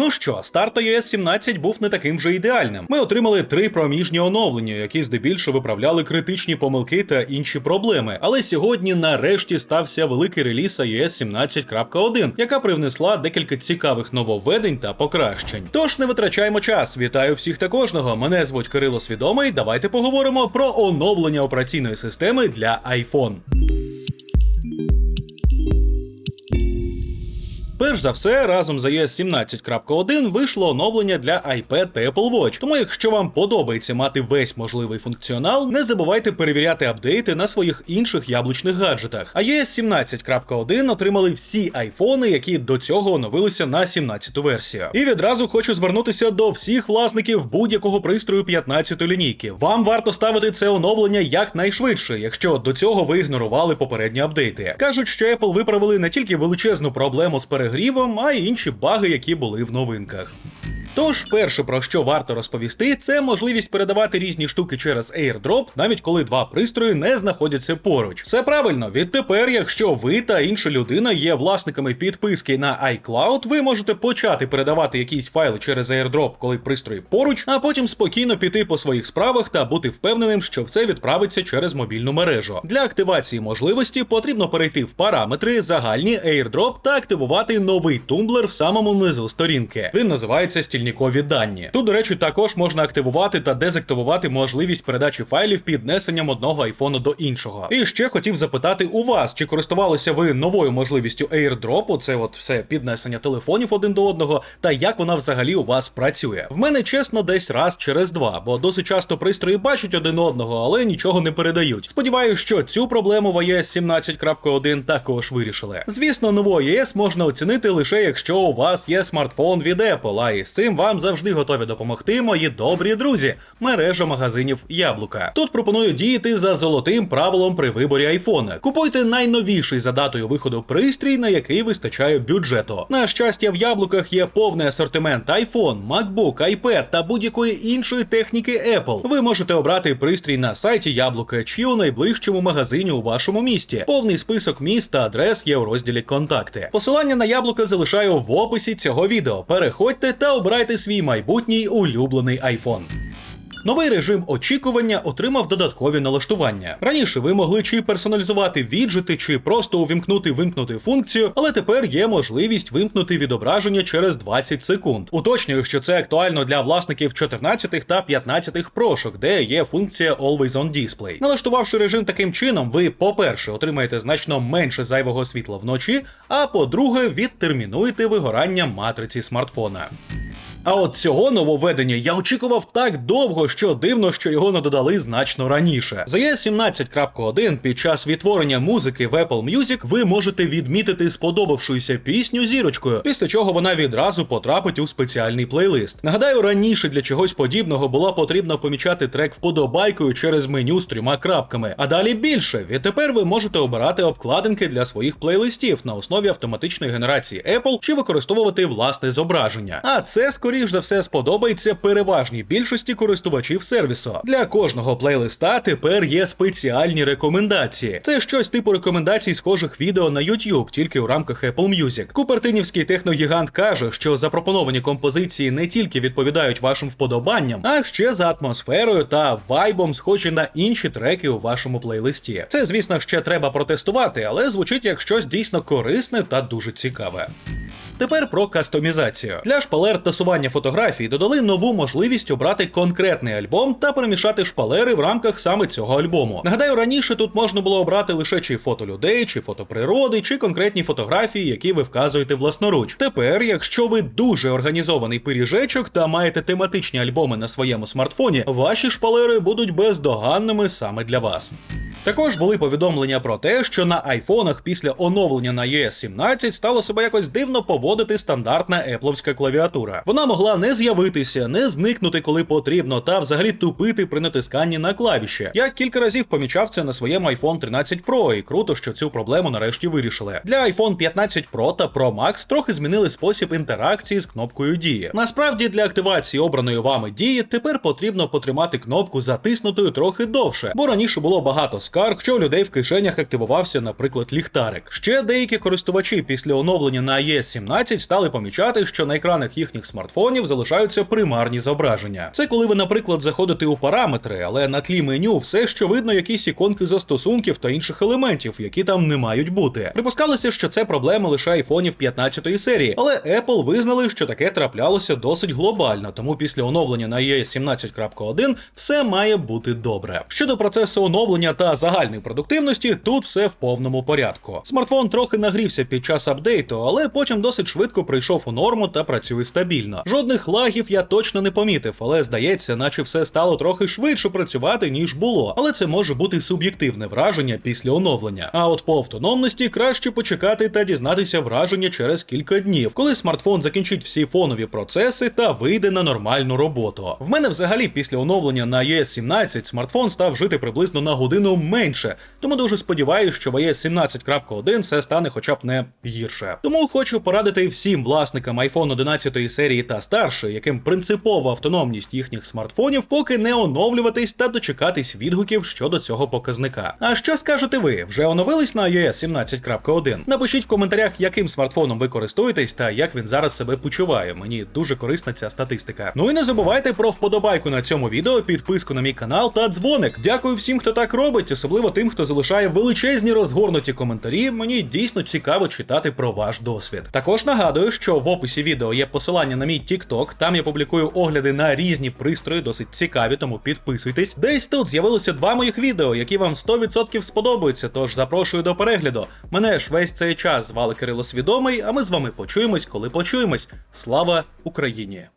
Ну що, старт iOS 17 був не таким вже ідеальним. Ми отримали три проміжні оновлення, які здебільшого виправляли критичні помилки та інші проблеми. Але сьогодні нарешті стався великий реліз iOS 17.1, яка привнесла декілька цікавих нововведень та покращень. Тож не витрачаємо час. Вітаю всіх та кожного. Мене звуть Кирило Свідомий. Давайте поговоримо про оновлення операційної системи для iPhone. Перш за все, разом з iOS 17.1 вийшло оновлення для iPad та Apple Watch. Тому, якщо вам подобається мати весь можливий функціонал, не забувайте перевіряти апдейти на своїх інших яблучних гаджетах. iOS 17.1 отримали всі айфони, які до цього оновилися на 17-ту версію. І відразу хочу звернутися до всіх власників будь-якого пристрою 15-ї лінійки. Вам варто ставити це оновлення якнайшвидше, якщо до цього ви ігнорували попередні апдейти. Кажуть, що Apple виправили не тільки величезну проблему з перегрівом, а й інші баги, які були в новинках. Тож, перше про що варто розповісти, це можливість передавати різні штуки через AirDrop, навіть коли два пристрої не знаходяться поруч. Все правильно, відтепер, якщо ви та інша людина є власниками підписки на iCloud, ви можете почати передавати якісь файли через AirDrop, коли пристрої поруч, а потім спокійно піти по своїх справах та бути впевненим, що все відправиться через мобільну мережу. Для активації можливості потрібно перейти в параметри, загальні AirDrop та активувати новий тумблер в самому низу сторінки. Він називається стільникові дані. Тут, до речі, також можна активувати та дезактивувати можливість передачі файлів піднесенням одного айфону до іншого. І ще хотів запитати у вас, чи користувалися ви новою можливістю AirDrop, це от все піднесення телефонів один до одного, та як вона взагалі у вас працює. В мене чесно, десь раз через два, бо досить часто пристрої бачать один одного, але нічого не передають. Сподіваюся, що цю проблему в iOS 17.1 також вирішили. Звісно, нову iOS можна оцінити лише якщо у вас є смартфон від Apple, а із цим вам завжди готові допомогти мої добрі друзі, мережа магазинів Яблука. Тут пропоную діяти за золотим правилом при виборі айфона. Купуйте найновіший за датою виходу пристрій, на який вистачає бюджету. На щастя, в яблуках є повний асортимент iPhone, MacBook, iPad та будь-якої іншої техніки Apple. Ви можете обрати пристрій на сайті Яблука чи у найближчому магазині у вашому місті. Повний список міст та адрес є у розділі Контакти. Посилання на яблука залишаю в описі цього відео. Переходьте та обирайте свій майбутній улюблений iPhone. Новий режим очікування отримав додаткові налаштування. Раніше ви могли чи персоналізувати віджити, чи просто увімкнути вимкнути функцію, але тепер є можливість вимкнути відображення через 20 секунд. Уточнюю, що це актуально для власників 14 та 15 прошок, де є функція Always on Display. Налаштувавши режим таким чином, ви, по-перше, отримаєте значно менше зайвого світла вночі, а по-друге, відтермінуєте вигорання матриці смартфона. А от цього нововведення я очікував так довго, що дивно, що його не додали значно раніше. За iOS 17.1 під час відтворення музики в Apple Music ви можете відмітити сподобавшуюся пісню зірочкою, після чого вона відразу потрапить у спеціальний плейлист. Нагадаю, раніше для чогось подібного було потрібно помічати трек вподобайкою через меню з трьома крапками. А далі більше. Відтепер ви можете обирати обкладинки для своїх плейлистів на основі автоматичної генерації Apple чи використовувати власне зображення. А це скоріш за все сподобається переважній більшості користувачів сервісу. Для кожного плейлиста тепер є спеціальні рекомендації. Це щось типу рекомендацій схожих відео на YouTube, тільки у рамках Apple Music. Купертинівський техногігант каже, що запропоновані композиції не тільки відповідають вашим вподобанням, а ще за атмосферою та вайбом схожі на інші треки у вашому плейлисті. Це, звісно, ще треба протестувати, але звучить як щось дійсно корисне та дуже цікаве. Тепер про кастомізацію. Для шпалер тасування фотографій додали нову можливість обрати конкретний альбом та перемішати шпалери в рамках саме цього альбому. Нагадаю, раніше тут можна було обрати лише чи фото людей, чи фото природи, чи конкретні фотографії, які ви вказуєте власноруч. Тепер, якщо ви дуже організований пиріжечок та маєте тематичні альбоми на своєму смартфоні, ваші шпалери будуть бездоганними саме для вас. Також були повідомлення про те, що на айфонах після оновлення на iOS 17 стало себе якось дивно поводити стандартна епловська клавіатура. Вона могла не з'явитися, не зникнути, коли потрібно, та взагалі тупити при натисканні на клавіші. Я кілька разів помічав це на своєму iPhone 13 Pro, і круто, що цю проблему нарешті вирішили. Для iPhone 15 Pro та Pro Max трохи змінили спосіб інтеракції з кнопкою дії. Насправді для активації обраної вами дії тепер потрібно потримати кнопку затиснутою трохи довше, бо раніше було багато скарг скарг, що у людей в кишенях активувався, наприклад, ліхтарик. Ще деякі користувачі після оновлення на iOS 17 стали помічати, що на екранах їхніх смартфонів залишаються примарні зображення. Це коли ви, наприклад, заходите у параметри, але на тлі меню все ще видно якісь іконки застосунків та інших елементів, які там не мають бути. Припускалося, що це проблема лише айфонів 15 серії, але Apple визнали, що таке траплялося досить глобально, тому після оновлення на iOS 17.1 все має бути добре. Щодо процесу оновлення та загальної продуктивності, тут все в повному порядку. Смартфон трохи нагрівся під час апдейту, але потім досить швидко прийшов у норму та працює стабільно. Жодних лагів я точно не помітив, але здається, наче все стало трохи швидше працювати, ніж було. Але це може бути суб'єктивне враження після оновлення. А от по автономності краще почекати та дізнатися враження через кілька днів, коли смартфон закінчить всі фонові процеси та вийде на нормальну роботу. В мене взагалі після оновлення на iOS 17 смартфон став жити приблизно на годину менше, тому дуже сподіваюся, що в iOS 17.1 все стане хоча б не гірше. Тому хочу порадити всім власникам iPhone 11 серії та старше, яким принципова автономність їхніх смартфонів, поки не оновлюватись та дочекатись відгуків щодо цього показника. А що скажете ви? Вже оновились на iOS 17.1? Напишіть в коментарях, яким смартфоном ви користуєтесь та як він зараз себе почуває. Мені дуже корисна ця статистика. Ну і не забувайте про вподобайку на цьому відео, підписку на мій канал та дзвоник. Дякую всім, хто так робить, особливо тим, хто залишає величезні розгорнуті коментарі. Мені дійсно цікаво читати про ваш досвід. Також нагадую, що в описі відео є посилання на мій TikTok, Там я публікую огляди на різні пристрої, досить цікаві, тому підписуйтесь. Десь тут з'явилося два моїх відео, які вам 100% сподобаються. Тож запрошую до перегляду. Мене ж весь цей час звали Кирило Свідомий, а ми з вами почуємось, коли почуємось. Слава Україні!